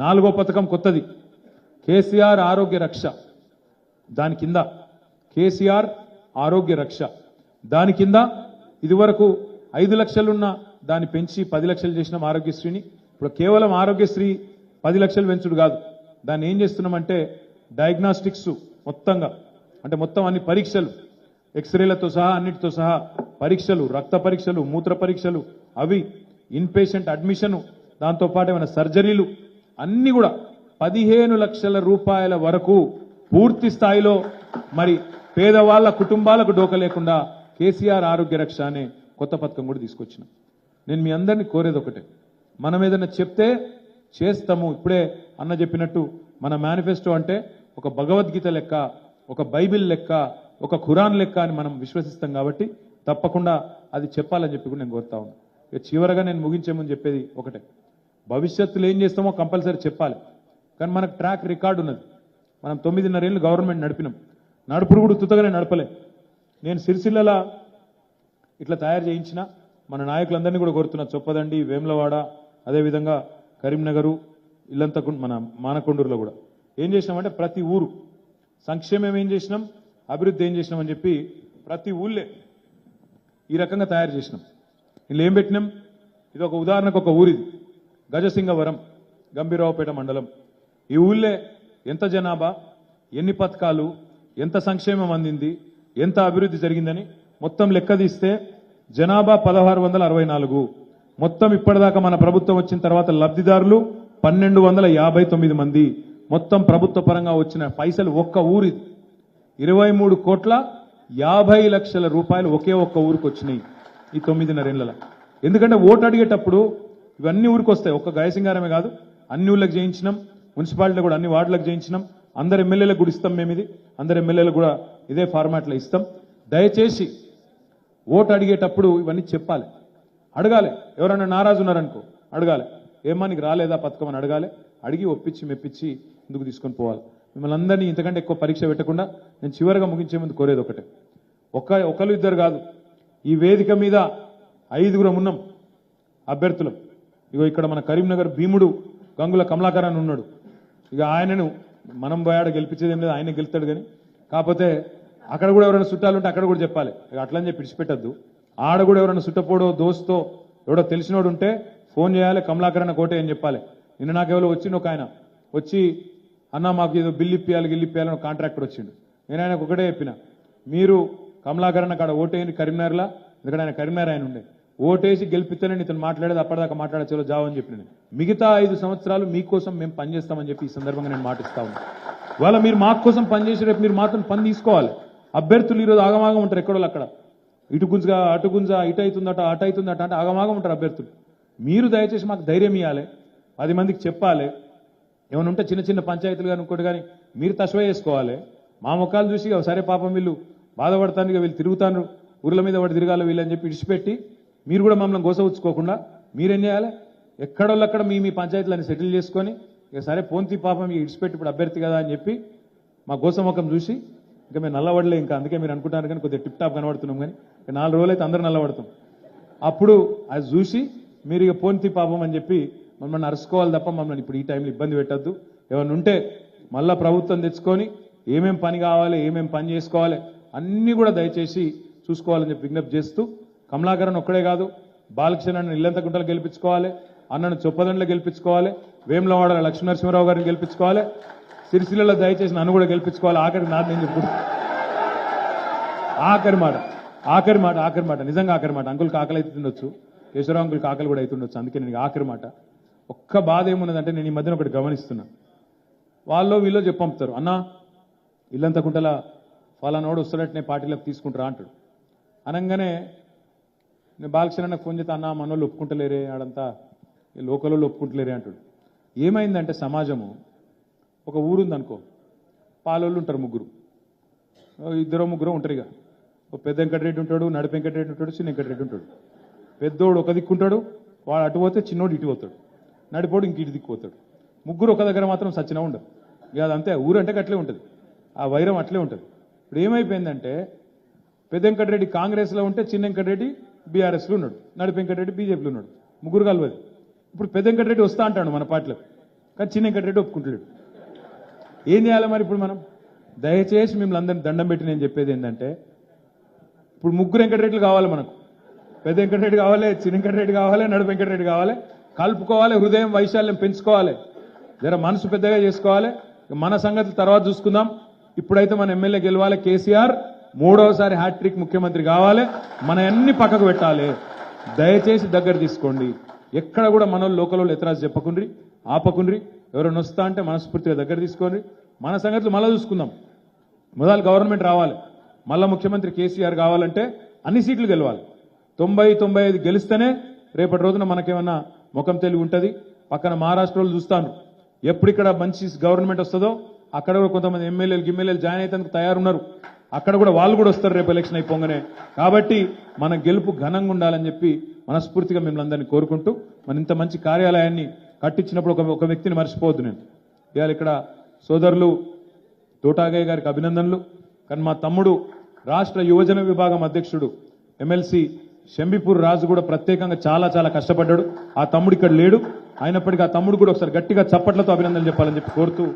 నాలుగో పథకం కొత్తది. కేసీఆర్ ఆరోగ్య రక్ష. దాని కింద కేసీఆర్ ఆరోగ్య రక్ష. దాని కింద ఇదివరకు ఐదు లక్షలున్న దాన్ని పెంచి పది లక్షలు చేసినాం ఆరోగ్యశ్రీని ఇప్పుడు కేవలం ఆరోగ్యశ్రీ పది లక్షలు పెంచుడు కాదు. దాన్ని ఏం చేస్తున్నామంటే డయాగ్నాస్టిక్స్ మొత్తంగా అంటే మొత్తం అన్ని పరీక్షలు ఎక్స్రేలతో సహా అన్నిటితో సహా పరీక్షలు రక్త పరీక్షలు మూత్ర పరీక్షలు అవి ఇన్పేషెంట్ అడ్మిషను దాంతోపాటు ఏమైనా సర్జరీలు అన్ని కూడా పదిహేను లక్షల రూపాయల వరకు పూర్తి స్థాయిలో మరి పేదవాళ్ళ కుటుంబాలకు డోక లేకుండా కేసీఆర్ ఆరోగ్య రక్ష అనే కొత్త పథకం కూడా తీసుకొచ్చిన. నేను మీ అందరినీ కోరేది ఒకటే. మనం ఏదైనా చెప్తే చేస్తాము. ఇప్పుడే అన్న చెప్పినట్టు మన మేనిఫెస్టో అంటే ఒక భగవద్గీత లెక్క ఒక బైబిల్ లెక్క ఒక ఖురాన్ లెక్క అని మనం విశ్వసిస్తాం కాబట్టి తప్పకుండా అది చెప్పాలని చెప్పి కూడా నేను కోరుతా ఉన్నాను ఇక చివరగా నేను ముగించే ముందు చెప్పేది ఒకటే. భవిష్యత్తులో ఏం చేస్తామో కంపల్సరీ చెప్పాలి. కానీ మనకు ట్రాక్ రికార్డు ఉన్నది. మనం తొమ్మిదిన్నరేళ్ళు గవర్నమెంట్ నడిపినాం. నడుపుడు కూడా తుతగానే నడపలే. నేను సిరిసిల్లలా ఇట్లా తయారు చేయించిన. మన నాయకులందరినీ కూడా కోరుతున్నా. చొప్పదండి వేములవాడ అదేవిధంగా కరీంనగరు ఇల్లంతా మన మానకొండూరులో కూడా. ఏం చేసినామంటే ప్రతి ఊరు సంక్షేమం ఏం చేసినాం? అభివృద్ధి ఏం చేసినాం అని చెప్పి ప్రతి ఊళ్ళే ఈ రకంగా తయారు చేసినాం. ఇందులో ఏం పెట్టినాం? ఇది ఒక ఉదాహరణకు ఒక ఊరిది. గజసింగవరం గంభీరావుపేట మండలం. ఈ ఊళ్ళే ఎంత జనాభా ఎన్ని పథకాలు ఎంత సంక్షేమం అందింది ఎంత అభివృద్ధి జరిగిందని మొత్తం లెక్క తీస్తే జనాభా పదహారు వందల అరవై నాలుగు. మొత్తం ఇప్పటిదాకా మన ప్రభుత్వం వచ్చిన తర్వాత లబ్ధిదారులు పన్నెండు వందల యాభై తొమ్మిది మంది. మొత్తం ప్రభుత్వ పరంగా వచ్చిన పైసలు ఒక్క ఊరి ఇరవై మూడు కోట్ల యాభై లక్షల రూపాయలు ఒకే ఒక్క ఊరికి వచ్చినాయి ఈ తొమ్మిదిన్నరేళ్ళ ఎందుకంటే ఓటు అడిగేటప్పుడు ఇవన్నీ ఊరికి వస్తాయి ఒక్క గాయసింగారమే కాదు అన్ని ఊళ్ళకి చేయించినాం. మున్సిపాలిటీ కూడా అన్ని వార్డులకు చేయించినాం. అందరు ఎమ్మెల్యేలకు కూడా ఇస్తాం మేము ఇది అందరు ఎమ్మెల్యేలకు కూడా ఇదే ఫార్మాట్లో ఇస్తాం. దయచేసి ఓటు అడిగేటప్పుడు ఇవన్నీ చెప్పాలి. అడగాలి. ఎవరైనా నారాజు ఉన్నారనుకో అడగాలి. ఏమా నీకు రాలేదా పథకం అని అడగాలి. అడిగి ఒప్పించి మెప్పించి ఇందుకు తీసుకొని పోవాలి. మిమ్మల్ని అందరినీ ఇంతకంటే ఎక్కువ పరీక్ష పెట్టకుండా నేను చివరిగా ముగించే ముందు కోరేది ఒకటే. ఒక ఒకరు ఇద్దరు కాదు. ఈ వేదిక మీద ఐదుగురం ఉన్నాం. అభ్యర్థులం. ఇగో ఇక్కడ మన కరీంనగర్ భీముడు గంగుల కమలాకర్ అని ఉన్నాడు. ఇక ఆయనను మనం పోయాడు గెలిపించేది లేదు ఆయన గెలుస్తాడు కానీ. కాకపోతే అక్కడ కూడా ఎవరైనా చుట్టాలు ఉంటే అక్కడ కూడా చెప్పాలి. ఇక అట్లని చెప్పి విడిచిపెట్టద్దు. ఆడ కూడా ఎవరైనా చుట్టపోడో దోస్తో ఎవడో తెలిసినోడు ఉంటే ఫోన్ చేయాలి కమలాకర్ అన్న కోటే అని చెప్పాలి. నిన్న నాకు ఎవరో వచ్చిండు ఒక ఆయన. వచ్చి అన్న మాకు ఏదో బిల్లు ఇప్పియాలి గిల్లు ఇప్పియాలని ఒక కాంట్రాక్టర్ వచ్చిండు. నేను ఆయనకు ఒకటే చెప్పిన. మీరు కమలాకరణ కాడ ఓటేయండి కరీంనగర్లా ఎందుకంటే ఆయన కరీంనగర్ ఆయన ఉండే. ఓటేసి గెలిపిస్తేనే ఇతను మాట్లాడేది అప్పటిదాకా మాట్లాడచ్చు జావ్ అని చెప్పిన మిగతా ఐదు సంవత్సరాలు మీకోసం మేము పనిచేస్తామని చెప్పి ఈ సందర్భంగా నేను మాటిస్తా ఉన్నాను ఇవాళ మీరు మా కోసం పనిచేసి రేపు మీరు మాత్రం పని తీసుకోవాలి. అభ్యర్థులు ఈరోజు ఆగమాగం ఉంటారు ఎక్కడో అక్కడ. ఇటు గుంజగా అటు గుంజ ఇటు అవుతుందట అటు అవుతుందట అంటే ఆగమాగం ఉంటారు అభ్యర్థులు. మీరు దయచేసి మాకు ధైర్యం ఇవ్వాలి పది మందికి చెప్పాలి. ఏమైనా ఉంటే చిన్న చిన్న పంచాయతీలు కానీ ఇంకోటి కానీ మీరు తస్వే చేసుకోవాలి మా ముఖాలు చూసి సరే పాపం వీళ్ళు బాధపడతాను ఇక వీళ్ళు తిరుగుతాను ఊర్ల మీద పడి తిరగాలి వీళ్ళని చెప్పి ఇడిచిపెట్టి మీరు కూడా మమ్మల్ని గోసవుచ్చుకోకుండా మీరేం చేయాలి? ఎక్కడోళ్ళక్కడ మీ మీ పంచాయతీలను సెటిల్ చేసుకొని ఇక సరే పోంతి పాపం ఇక ఇడిచిపెట్టి ఇప్పుడు అభ్యర్థి కదా అని చెప్పి మా గోసముఖం చూసి ఇంకా మేము నల్లబడలే ఇంకా అందుకే మీరు అనుకుంటారు కానీ కొద్దిగా టిప్ టాప్ కనబడుతున్నాం కానీ ఇక నాలుగు రోజులు అయితే అందరూ నల్లబడతాం. అప్పుడు అది చూసి మీరు ఇక పోంతి పాపం అని చెప్పి మమ్మల్ని అరుసుకోవాలి తప్ప మమ్మల్ని ఇప్పుడు ఈ టైంలో ఇబ్బంది పెట్టద్దు. ఏమైనా ఉంటే మళ్ళా ప్రభుత్వం తెచ్చుకొని ఏమేం పని కావాలి ఏమేం పని చేసుకోవాలి అన్నీ కూడా దయచేసి చూసుకోవాలని చెప్పి విజ్ఞప్తి చేస్తూ కమలాకరన్ ఒక్కడే కాదు బాలకృష్ణ ఇల్లంత గుంటలు గెలిపించుకోవాలి అన్నను చొప్పదండలు గెలిపించుకోవాలి వేములవాడ లక్ష్మీనరసింహరావు గారిని గెలిపించుకోవాలి సిరిసిల్లలో దయచేసి నన్ను కూడా గెలిపించుకోవాలి. ఆఖరి నా నేను చెప్పుడు ఆఖరి మాట ఆఖరి మాట ఆఖరి మాట నిజంగా ఆఖరి మాట. అంకుల్కి ఆకలి అవుతుండొచ్చు కేశవరావు అంకుల్ ఆకలి కూడా అవుతుండొచ్చు అందుకే నేను ఆఖరి మాట. ఒక్క బాధ ఏమున్నదంటే నేను ఈ మధ్యన ఒకటి గమనిస్తున్నా. వాళ్ళు వీళ్ళు చెప్పంపుతారు అన్నా ఇల్లంత కుంటల ఫలానోడు వస్తున్నట్టు పార్టీలోకి తీసుకుంటారా? అంటాడు. అనగానే నేను బాలకృష్ణ ఫోన్ చేస్తే అన్న మనోళ్ళు ఒప్పుకుంటలేరే ఆడంతా ఈ లోకల్ ఒప్పుకుంటలేరే అంటాడు. ఏమైందంటే సమాజము ఒక ఊరుందనుకో పాలోళ్ళు ఉంటారు ముగ్గురు. ఇద్దరు ముగ్గురు ఉంటారు ఇక ఓ పెద్ద వెంకటరెడ్డి ఉంటాడు నడిపి వెంకటరెడ్డి ఉంటాడు చిన్న వెంకటరెడ్డి ఉంటాడు. పెద్దోడు ఒక దిక్కుంటాడు వాడు అటు పోతే చిన్నోడు ఇటు పోతాడు. నడిపోడు ఇంక ఇటు దిక్కు పోతాడు. ముగ్గురు ఒక దగ్గర మాత్రం సచ్చినా ఉండదు ఇక అదంతే ఊరు అంటే అట్లే ఉంటుంది. ఆ వైరం అట్లే ఉంటుంది. ఇప్పుడు ఏమైపోయిందంటే పెద్ద వెంకటరెడ్డి కాంగ్రెస్లో ఉంటే చిన్న వెంకటరెడ్డి బీఆర్ఎస్లో ఉన్నాడు నడి వెంకటరెడ్డి బీజేపీలో ఉన్నాడు ముగ్గురు కలవదు. ఇప్పుడు పెద్ద వెంకటరెడ్డి వస్తా అంటాడు మన పార్టీలో కానీ చిన్న వెంకటరెడ్డి ఒప్పుకుంటలేడు. ఏం చేయాలి మరి ఇప్పుడు మనం? దయచేసి మిమ్మల్ని అందరిని దండం పెట్టి నేను చెప్పేది ఏంటంటే ఇప్పుడు ముగ్గురు వెంకటరెడ్డిలు కావాలి మనకు. పెద్ద వెంకటరెడ్డి కావాలి చిన్న వెంకటరెడ్డి కావాలి నడు వెంకటరెడ్డి కావాలి కలుపుకోవాలి హృదయం వైశాల్యం పెంచుకోవాలి. జర మనసు పెద్దగా చేసుకోవాలి. మన సంగతి తర్వాత చూసుకుందాం. ఇప్పుడైతే మన ఎమ్మెల్యే గెలవాలి కేసీఆర్. మూడవసారి హ్యాట్రిక్ ముఖ్యమంత్రి కావాలి. మన అన్ని పక్కకు పెట్టాలి. దయచేసి దగ్గర తీసుకోండి. ఎక్కడ కూడా మన లోకల్ వాళ్ళు ఎతరాజు చెప్పకుండ్రి ఆపకుండ్రి. ఎవరైనా వస్తా అంటే మనస్ఫూర్తిగా దగ్గర తీసుకోండి. మన సంగతులు మళ్ళీ చూసుకుందాం. మొదలు గవర్నమెంట్ రావాలి. మళ్ళా ముఖ్యమంత్రి కేసీఆర్ కావాలంటే అన్ని సీట్లు గెలవాలి. తొంభై తొంభై ఐదు గెలిస్తేనే రేపటి రోజున మనకేమన్నా ముఖం తెలివి ఉంటుంది. పక్కన మహారాష్ట్రలో చూస్తాను ఎప్పుడు ఇక్కడ మంచి గవర్నమెంట్ వస్తుందో అక్కడ కూడా కొంతమంది ఎమ్మెల్యేలు గిమ్మెల్యేలు జాయిన్ అయితే తయారున్నారు. అక్కడ కూడా వాళ్ళు కూడా వస్తారు రేపు ఎలక్షన్ అయిపోగానే. కాబట్టి మన గెలుపు ఘనంగా ఉండాలని చెప్పి మనస్ఫూర్తిగా మిమ్మల్ని అందరినీ కోరుకుంటూ మన ఇంత మంచి కార్యాలయాన్ని కట్టించినప్పుడు ఒక ఒక వ్యక్తిని మర్చిపోవద్దు నేను. ఇవాళ ఇక్కడ సోదరులు తోటాగయ్య గారికి అభినందనలు. కానీ మా తమ్ముడు రాష్ట్ర యువజన విభాగం అధ్యక్షుడు ఎమ్మెల్సీ షంబిపూర్ రాజు కూడా ప్రత్యేకంగా చాలా చాలా కష్టపడ్డాడు. ఆ తమ్ముడు ఇక్కడ లేడు. అయినప్పటికీ ఆ తమ్ముడు కూడా ఒకసారి గట్టిగా చప్పట్లతో అభినందనలు చెప్పాలని చెప్పి కోరుతూ